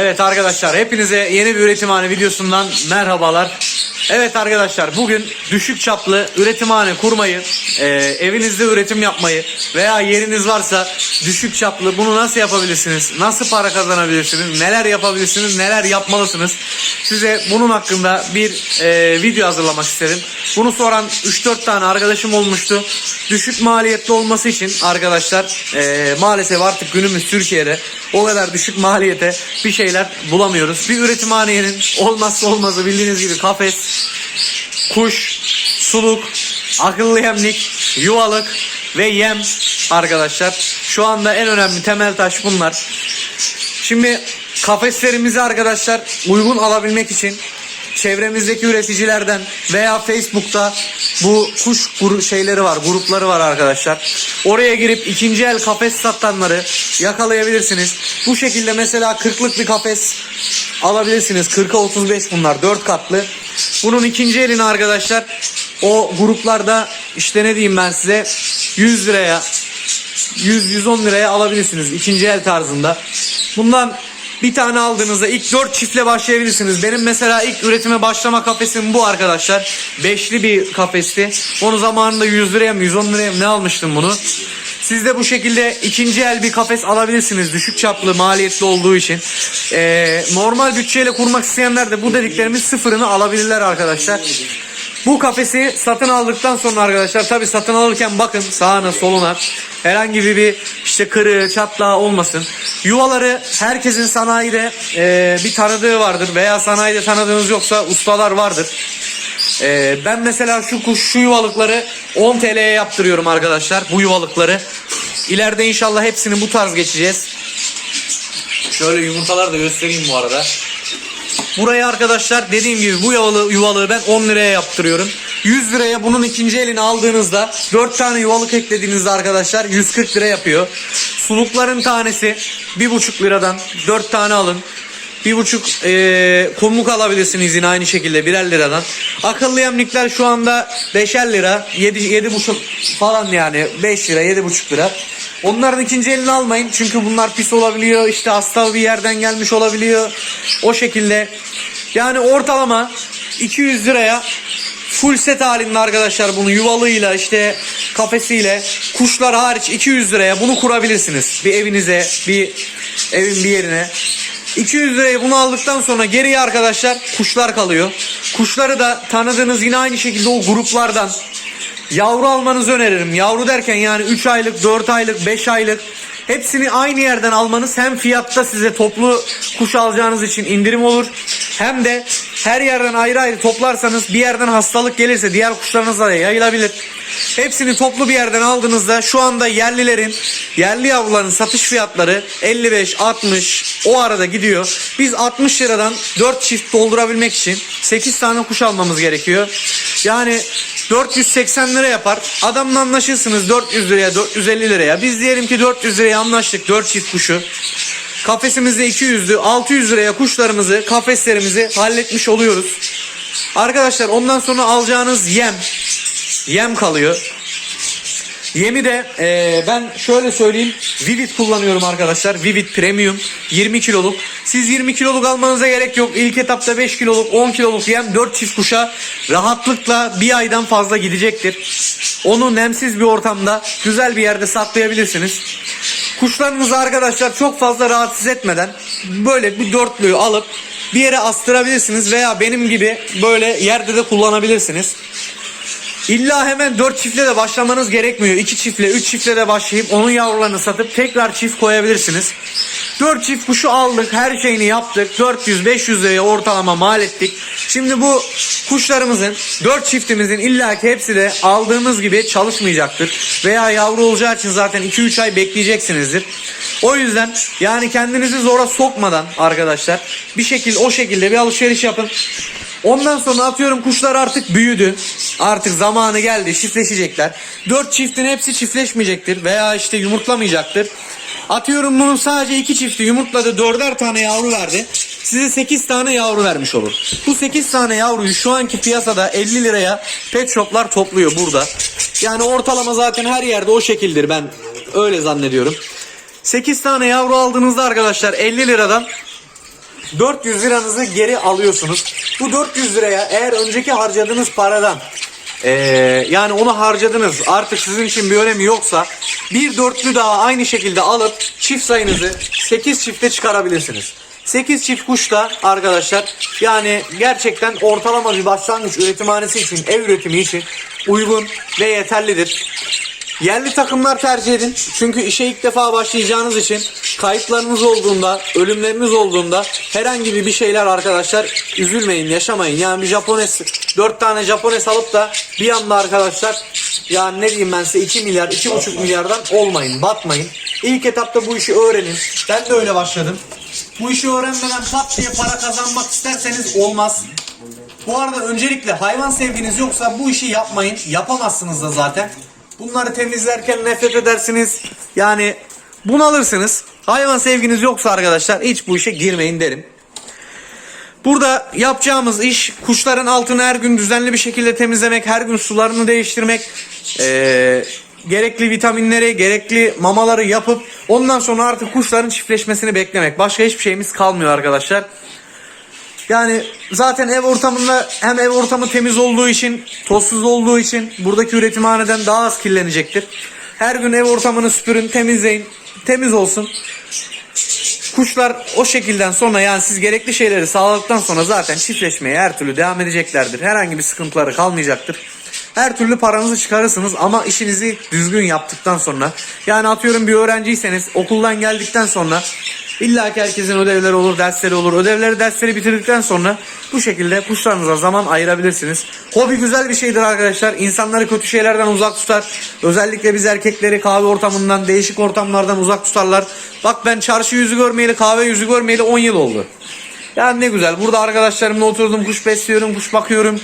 Evet arkadaşlar hepinize yeni bir üretimhane videosundan merhabalar. Evet arkadaşlar bugün düşük çaplı üretimhane kurmayı, e, evinizde üretim yapmayı veya yeriniz varsa düşük çaplı bunu nasıl yapabilirsiniz? Nasıl para kazanabilirsiniz? Neler yapabilirsiniz? Neler yapmalısınız? Size bunun hakkında bir e, video hazırlamak istedim. Bunu soran 3-4 tane arkadaşım olmuştu. Düşük maliyetli olması için arkadaşlar e, maalesef artık günümüz Türkiye'de o kadar düşük maliyete bir şeyler bulamıyoruz. Bir üretimhanenin olmazsa olmazı bildiğiniz gibi kafes, kuş, suluk, akıllı yemlik, yuvalık ve yem arkadaşlar. Şu anda en önemli temel taş bunlar. Şimdi kafeslerimizi arkadaşlar uygun alabilmek için çevremizdeki üreticilerden veya Facebook'ta bu kuş gru- şeyleri var, grupları var arkadaşlar. Oraya girip ikinci el kafes satanları yakalayabilirsiniz. Bu şekilde mesela 40'lık bir kafes alabilirsiniz. 40'a 35 bunlar 4 katlı. Bunun ikinci elini arkadaşlar o gruplarda işte ne diyeyim ben size 100 liraya 100-110 liraya alabilirsiniz ikinci el tarzında. Bundan bir tane aldığınızda ilk 4 çiftle başlayabilirsiniz. Benim mesela ilk üretime başlama kafesim bu arkadaşlar. Beşli bir kafesti. Onu zamanında 100 liraya mı 110 liraya mı ne almıştım bunu. Siz de bu şekilde ikinci el bir kafes alabilirsiniz. Düşük çaplı maliyetli olduğu için. Ee, normal bütçeyle kurmak isteyenler de bu dediklerimin sıfırını alabilirler arkadaşlar. Bu kafesi satın aldıktan sonra arkadaşlar tabi satın alırken bakın sağına soluna herhangi bir işte kırığı çatlağı olmasın. Yuvaları herkesin sanayide e, bir tanıdığı vardır veya sanayide tanıdığınız yoksa ustalar vardır. E, ben mesela şu kuş şu yuvalıkları 10 TL'ye yaptırıyorum arkadaşlar bu yuvalıkları. İleride inşallah hepsini bu tarz geçeceğiz. Şöyle yumurtalar da göstereyim bu arada. Buraya arkadaşlar dediğim gibi bu yuvalı, yuvalığı ben 10 liraya yaptırıyorum. 100 liraya bunun ikinci elini aldığınızda 4 tane yuvalık eklediğinizde arkadaşlar 140 lira yapıyor. Sulukların tanesi 1,5 liradan 4 tane alın. Bir buçuk eee kumluk alabilirsiniz yine aynı şekilde birer liradan. Akıllı yemlikler şu anda 5'er lira. 7, yedi buçuk falan yani 5 lira 7,5 lira. Onların ikinci elini almayın. Çünkü bunlar pis olabiliyor. işte hasta bir yerden gelmiş olabiliyor. O şekilde. Yani ortalama 200 liraya full set halinde arkadaşlar bunu yuvalığıyla işte kafesiyle kuşlar hariç 200 liraya bunu kurabilirsiniz. Bir evinize bir evin bir yerine. 200 liraya bunu aldıktan sonra geriye arkadaşlar kuşlar kalıyor. Kuşları da tanıdığınız yine aynı şekilde o gruplardan Yavru almanızı öneririm. Yavru derken yani 3 aylık, 4 aylık, 5 aylık hepsini aynı yerden almanız hem fiyatta size toplu kuş alacağınız için indirim olur. Hem de her yerden ayrı ayrı toplarsanız bir yerden hastalık gelirse diğer kuşlarınıza da yayılabilir. Hepsini toplu bir yerden aldığınızda şu anda yerlilerin, yerli yavruların satış fiyatları 55-60 o arada gidiyor. Biz 60 liradan 4 çift doldurabilmek için 8 tane kuş almamız gerekiyor. Yani 480 lira yapar. Adamla anlaşırsınız 400 liraya 450 liraya. Biz diyelim ki 400 liraya anlaştık 4 çift kuşu. Kafesimizde 200'lü 600 liraya kuşlarımızı kafeslerimizi halletmiş oluyoruz. Arkadaşlar ondan sonra alacağınız yem yem kalıyor. Yemi de e, ben şöyle söyleyeyim. Vivid kullanıyorum arkadaşlar. Vivid Premium 20 kiloluk. Siz 20 kiloluk almanıza gerek yok. İlk etapta 5 kiloluk 10 kiloluk yem 4 çift kuşa rahatlıkla bir aydan fazla gidecektir. Onu nemsiz bir ortamda güzel bir yerde saklayabilirsiniz. Kuşlarınızı arkadaşlar çok fazla rahatsız etmeden böyle bir dörtlüğü alıp bir yere astırabilirsiniz veya benim gibi böyle yerde de kullanabilirsiniz. İlla hemen 4 çiftle de başlamanız gerekmiyor. 2 çiftle 3 çiftle de başlayıp onun yavrularını satıp tekrar çift koyabilirsiniz. 4 çift kuşu aldık her şeyini yaptık 400-500 liraya ortalama mal ettik. Şimdi bu kuşlarımızın 4 çiftimizin illaki hepsi de aldığımız gibi çalışmayacaktır. Veya yavru olacağı için zaten 2-3 ay bekleyeceksinizdir. O yüzden yani kendinizi zora sokmadan arkadaşlar bir şekilde o şekilde bir alışveriş yapın. Ondan sonra atıyorum kuşlar artık büyüdü. Artık zamanı geldi çiftleşecekler. 4 çiftin hepsi çiftleşmeyecektir veya işte yumurtlamayacaktır. Atıyorum bunun sadece iki çifti yumurtladı dörder tane yavru verdi. Size 8 tane yavru vermiş olur. Bu 8 tane yavruyu şu anki piyasada 50 liraya pet shoplar topluyor burada. Yani ortalama zaten her yerde o şekildir ben öyle zannediyorum. 8 tane yavru aldığınızda arkadaşlar 50 liradan 400 liranızı geri alıyorsunuz. Bu 400 liraya eğer önceki harcadığınız paradan ee, yani onu harcadınız artık sizin için bir önemi yoksa bir dörtlü daha aynı şekilde alıp çift sayınızı 8 çifte çıkarabilirsiniz. 8 çift kuş da arkadaşlar yani gerçekten ortalama bir başlangıç üretimhanesi için ev üretimi için uygun ve yeterlidir. Yerli takımlar tercih edin. Çünkü işe ilk defa başlayacağınız için kayıplarınız olduğunda, ölümleriniz olduğunda herhangi bir şeyler arkadaşlar üzülmeyin, yaşamayın. Yani bir Japones, 4 tane Japones alıp da bir anda arkadaşlar yani ne diyeyim ben size 2 milyar, 2,5 milyardan olmayın, batmayın. İlk etapta bu işi öğrenin. Ben de öyle başladım. Bu işi öğrenmeden pat diye para kazanmak isterseniz olmaz. Bu arada öncelikle hayvan sevginiz yoksa bu işi yapmayın. Yapamazsınız da zaten. Bunları temizlerken nefret edersiniz. Yani bunalırsınız. Hayvan sevginiz yoksa arkadaşlar hiç bu işe girmeyin derim. Burada yapacağımız iş kuşların altını her gün düzenli bir şekilde temizlemek, her gün sularını değiştirmek, eee, gerekli vitaminleri, gerekli mamaları yapıp ondan sonra artık kuşların çiftleşmesini beklemek. Başka hiçbir şeyimiz kalmıyor arkadaşlar. Yani zaten ev ortamında hem ev ortamı temiz olduğu için, tozsuz olduğu için buradaki üretimhaneden daha az kirlenecektir. Her gün ev ortamını süpürün, temizleyin. Temiz olsun. Kuşlar o şekilden sonra yani siz gerekli şeyleri sağladıktan sonra zaten çiftleşmeye her türlü devam edeceklerdir. Herhangi bir sıkıntıları kalmayacaktır. Her türlü paranızı çıkarırsınız ama işinizi düzgün yaptıktan sonra yani atıyorum bir öğrenciyseniz okuldan geldikten sonra illa ki herkesin ödevleri olur, dersleri olur. Ödevleri, dersleri bitirdikten sonra bu şekilde kuşlarınıza zaman ayırabilirsiniz. Hobi güzel bir şeydir arkadaşlar. İnsanları kötü şeylerden uzak tutar. Özellikle biz erkekleri kahve ortamından, değişik ortamlardan uzak tutarlar. Bak ben çarşı yüzü görmeyeli, kahve yüzü görmeyeli 10 yıl oldu. Yani ne güzel. Burada arkadaşlarımla oturdum, kuş besliyorum, kuş bakıyorum.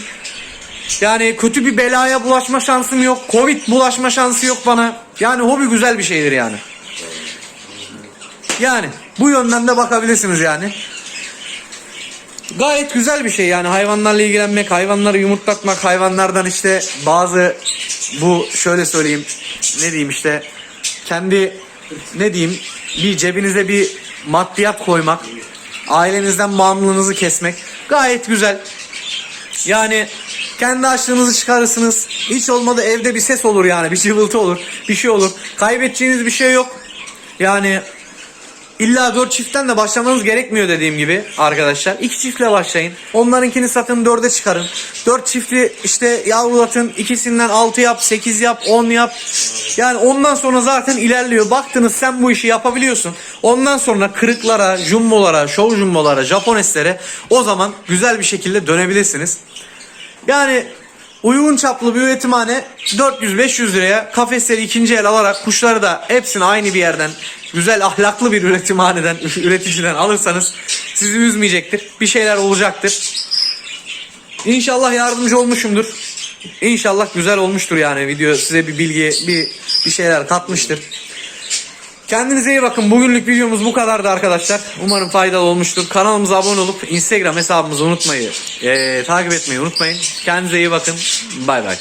Yani kötü bir belaya bulaşma şansım yok. Covid bulaşma şansı yok bana. Yani hobi güzel bir şeydir yani. Yani bu yönden de bakabilirsiniz yani. Gayet güzel bir şey yani hayvanlarla ilgilenmek, hayvanları yumurtlatmak, hayvanlardan işte bazı bu şöyle söyleyeyim ne diyeyim işte kendi ne diyeyim bir cebinize bir maddiyat koymak, ailenizden bağımlılığınızı kesmek gayet güzel. Yani kendi açlığınızı çıkarırsınız. Hiç olmadı evde bir ses olur yani. Bir cıvıltı olur. Bir şey olur. Kaybedeceğiniz bir şey yok. Yani illa 4 çiftten de başlamanız gerekmiyor dediğim gibi arkadaşlar. 2 çiftle başlayın. Onlarınkini satın 4'e çıkarın. 4 çiftli işte yavrulatın. ikisinden 6 yap, 8 yap, 10 yap. Yani ondan sonra zaten ilerliyor. Baktınız sen bu işi yapabiliyorsun. Ondan sonra kırıklara, jumbolara, show jumbolara, japoneslere o zaman güzel bir şekilde dönebilirsiniz. Yani uygun çaplı bir üretimhane 400-500 liraya kafesleri ikinci el alarak kuşları da hepsini aynı bir yerden güzel ahlaklı bir üretimhaneden üreticiden alırsanız sizi üzmeyecektir. Bir şeyler olacaktır. İnşallah yardımcı olmuşumdur. İnşallah güzel olmuştur yani video size bir bilgi bir bir şeyler katmıştır. Kendinize iyi bakın. Bugünlük videomuz bu kadardı arkadaşlar. Umarım faydalı olmuştur. Kanalımıza abone olup Instagram hesabımızı unutmayı, eee, takip etmeyi unutmayın. Kendinize iyi bakın. Bay bay.